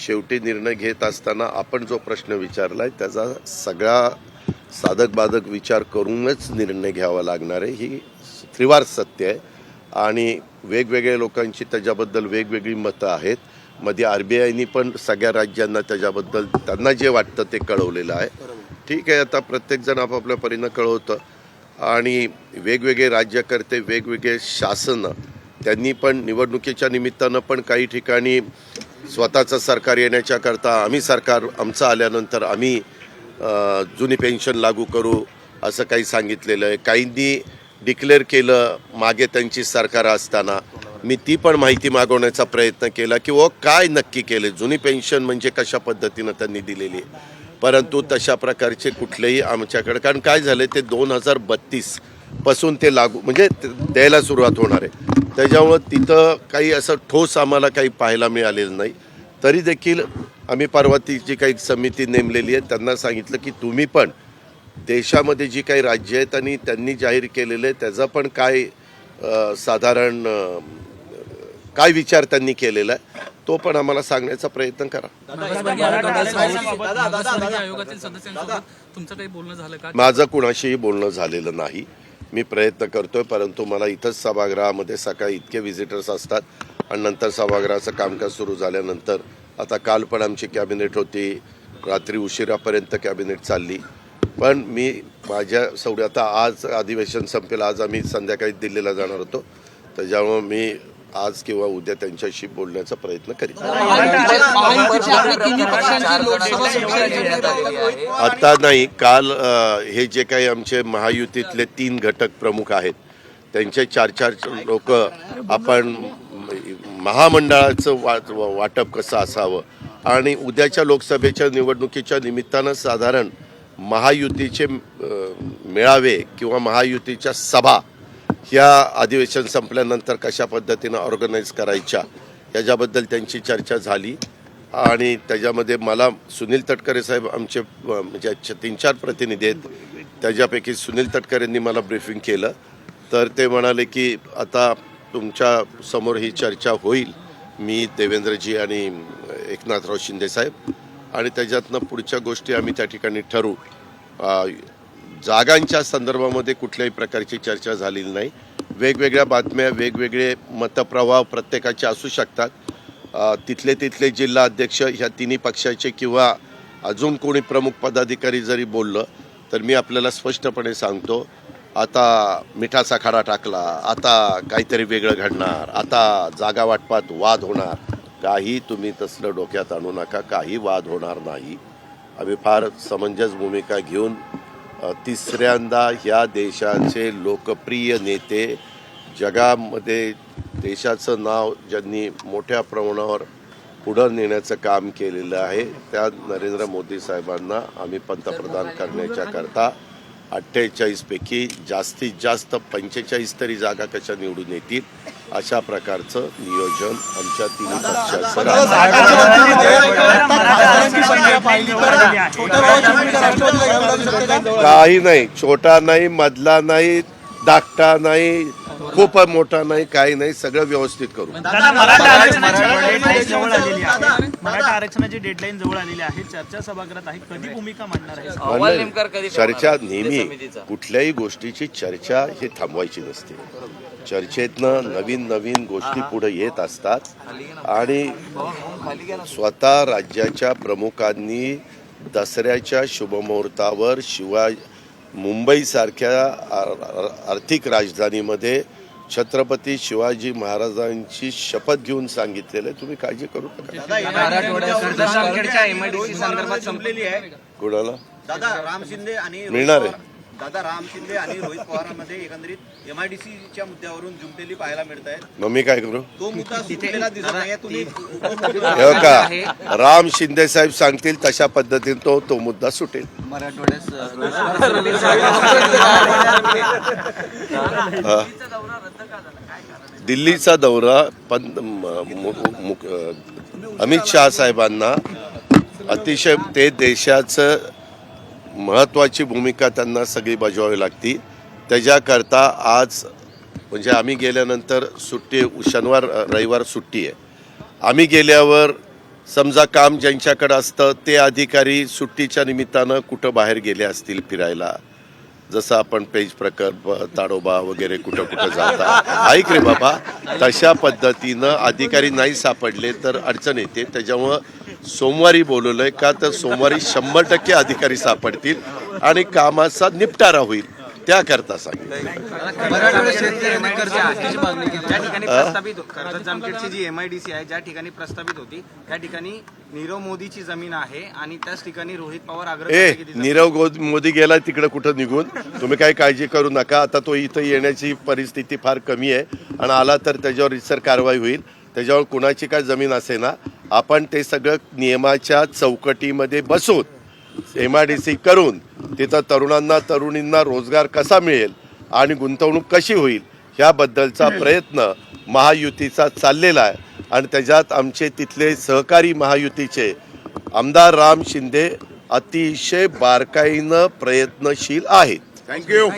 शेवटी निर्णय घेत असताना आपण जो प्रश्न विचारलाय त्याचा सगळा साधक बाधक विचार करूनच निर्णय घ्यावा लागणार आहे. ही त्रिवार सत्य आहे. आणि वेगवेगळ्या लोकांची त्याच्याबद्दल वेगवेगळी मतं आहेत. मध्ये आर बी आयनी पण सगळ्या राज्यांना त्याच्याबद्दल त्यांना जे वाटतं ते कळवलेलं आहे. ठीक आहे आता प्रत्येकजण आपापल्या परीनं कळवतं. आणि वेगवेगळे राज्यकर्ते वेगवेगळे शासनं त्यांनी पण निवडणुकीच्या निमित्तानं पण काही ठिकाणी स्वतःचं सरकार येण्याच्या करता आम्ही सरकार आमचं आल्यानंतर आम्ही जुनी पेन्शन लागू करू असं काही सांगितलेलं आहे. काहींनी डिक्लेअर केलं मागे त्यांची सरकार असताना. मी ती पण माहिती मागवण्याचा प्रयत्न केला की ओ काय नक्की केले? जुनी पेन्शन म्हणजे कशा पद्धतीनं त्यांनी दिलेली? आहे परंतु तशा प्रकारचे कुठलेही आमच्याकडे कारण काय झालं ते दोन हजार बत्तीस पासून ते लागू म्हणजे द्यायला सुरुवात होणार आहे. त्याच्यामुळं तिथं काही असं ठोस आम्हाला काही पाहायला मिळालेलं नाही. तरी देखील आम्ही परवा ती जी काही समिती नेमलेली आहे त्यांना सांगितलं की तुम्ही पण देशामध्ये जी काही राज्य आहेत आणि त्यांनी जाहीर केलेलं आहे त्याचा पण काय साधारण काय विचार त्यांनी केलेला आहे तो पण आम्हाला सांगण्याचा प्रयत्न करा. माझं कुणाशीही बोलणं झालेलं नाही. मी प्रयत्न करतो आहे परंतु मला इथंच सभागृहामध्ये सकाळी इतके व्हिजिटर्स असतात आणि नंतर सभागृहाचं कामकाज सुरू झाल्यानंतर आता काल पण आमची कॅबिनेट होती रात्री उशिरापर्यंत कॅबिनेट चालली. पण मी माझ्या सवडी आता आज अधिवेशन संपेल आज आम्ही संध्याकाळी दिल्लीला जाणार होतो. त्याच्यामुळं मी आज किंवा उद्या त्यांच्याशी बोलण्याचा प्रयत्न करीन आता नाही काल हे जे काही आमचे महायुतीतले तीन घटक प्रमुख आहेत त्यांचे चार चार लोक आपण महामंडळाचं वाट वाटप कसं असावं आणि उद्याच्या लोकसभेच्या निवडणुकीच्या निमित्तानं साधारण महायुतीचे मेळावे किंवा महायुतीच्या सभा ह्या अधिवेशन संपल्यानंतर कशा पद्धतीनं ऑर्गनाईज करायच्या याच्याबद्दल त्यांची चर्चा झाली. आणि त्याच्यामध्ये मला सुनील तटकरे साहेब आमचे म्हणजे तीन चार प्रतिनिधी आहेत त्याच्यापैकी सुनील तटकरेंनी मला ब्रीफिंग केलं. तर ते म्हणाले की आता तुमच्यासमोर ही चर्चा होईल मी देवेंद्रजी आणि एकनाथराव शिंदे साहेब. आणि त्याच्यातनं पुढच्या गोष्टी आम्ही त्या ठिकाणी ठरवू. जागांच्या संदर्भामध्ये कुठल्याही प्रकारची चर्चा झालेली नाही. वेगवेगळ्या बातम्या वेगवेगळे मतप्रवाह प्रत्येकाचे असू शकतात. तिथले तिथले जिल्हा अध्यक्ष ह्या तिन्ही पक्षाचे किंवा अजून कोणी प्रमुख पदाधिकारी जरी बोललं तर मी आपल्याला स्पष्टपणे सांगतो आता मिठाचा खडा टाकला आता काहीतरी वेगळं घडणार आता जागा वाटपात वाद होणार. काही तुम्ही तसलं डोक्यात आणू नका काही वाद होणार नाही. आम्ही फार समंजस भूमिका घेऊन तिसऱ्यांदा ह्या देशाचे लोकप्रिय नेते जगामध्ये देशाचं नाव ज्यांनी मोठ्या प्रमाणावर पुढं नेण्याचं काम केलेलं आहे त्या नरेंद्र मोदी साहेबांना आम्ही पंतप्रधान करण्याच्या करता जास्तीत जास्त पंचेचाळीस तरी जागा कशा निवडून येतील अशा प्रकारचं नियोजन आमच्या तिन्ही पक्षाचं आहे. काही नाही छोटा नाही मधला नाही धाकटा नाही खूप मोठा नाही काही नाही सगळं व्यवस्थित करू मराठा आरक्षणाची डेडलाईन जवळ आलेली आहे मराठा आरक्षणाची डेडलाईन जवळ आलेली आहे चर्चा सभागृहात आहे कधी भूमिका मांडणार आहे अहवाल नेमका कधी ठेवणार? चर्चा नेहमी समितीचा. कुठल्याही गोष्टीची चर्चा ही थांबवायची नसते चर्चेतनं नवीन नवीन गोष्टी पुढे येत असतात. आणि स्वतः राज्याच्या प्रमुखांनी दसऱ्याच्या शुभमुहूर्तावर शिवाय मुंबईसारख्या आर- आर्थिक राजधानीमध्ये छत्रपती शिवाजी महाराजांची शपथ घेऊन सांगितलेलं आहे. तुम्ही काळजी करू नका. मराठवाड्याच्या एमआयडीसी संदर्भात संपलेली आहे. कुणाला? दादा राम शिंदे आणि रोहित मिळणार आहे. दादा राम शिंदे आणि रोहित पवारांमध्ये एकंदरीत एमआयडीसीच्या मुद्द्यावरून जुंपलेली पाहायला मिळत आहे मग मी काय करू? तो मुद्दा सुटलेला दिसत नाही तुम्ही हे का राम शिंदे साहेब सांगतील तशा पद्धतीने तो तो मुद्दा सुटेल. हा. दिल्लीचा दौरा पण अमित शहा साहेबांना अतिशय ते देशाचं महत्त्वाची भूमिका त्यांना सगळी बजावावी लागती. त्याच्याकरता आज म्हणजे आम्ही गेल्यानंतर सुट्टी शनिवार रविवार सुट्टी आहे. आम्ही गेल्यावर समजा काम ज्यांच्याकडं असतं ते अधिकारी सुट्टीच्या निमित्तानं कुठं बाहेर गेले असतील फिरायला? जसं आपण पेज प्रकल्प ताडोबा वगैरे कुठं कुठं जाता. ऐक रे बाबा तशा पद्धतीनं अधिकारी नाही सापडले तर अडचण येते. त्याच्यामुळं सोमवारी बोलवलंय का तर सोमवारी शंभर टक्के अधिकारी सापडतील आणि कामाचा निपटारा होईल त्याकरता सांगितलं जामखेडची जी एमआयडीसी आहे ज्या ठिकाणी प्रस्तावित होती त्या ठिकाणी नीरव मोदीची जमीन आहे आणि त्याच ठिकाणी रोहित पवार आग्रह नीरव मोदी गेला तिकडे कुठं निघून? तुम्ही काही काळजी करू नका. आता तो इथं येण्याची परिस्थिती फार कमी आहे आणि आला तर त्याच्यावर रिसर कारवाई होईल. त्याच्यावर कुणाची काय जमीन असे ना आपण ते सगळं नियमाच्या चौकटीमध्ये बसून एम आय डी सी करून तिथं तरुणांना तरुणींना रोजगार कसा मिळेल आणि गुंतवणूक कशी होईल ह्याबद्दलचा प्रयत्न महायुतीचा चाललेला आहे. आणि त्याच्यात आमचे तिथले सहकारी महायुतीचे आमदार राम शिंदे अतिशय बारकाईनं प्रयत्नशील आहेत. थँक्यू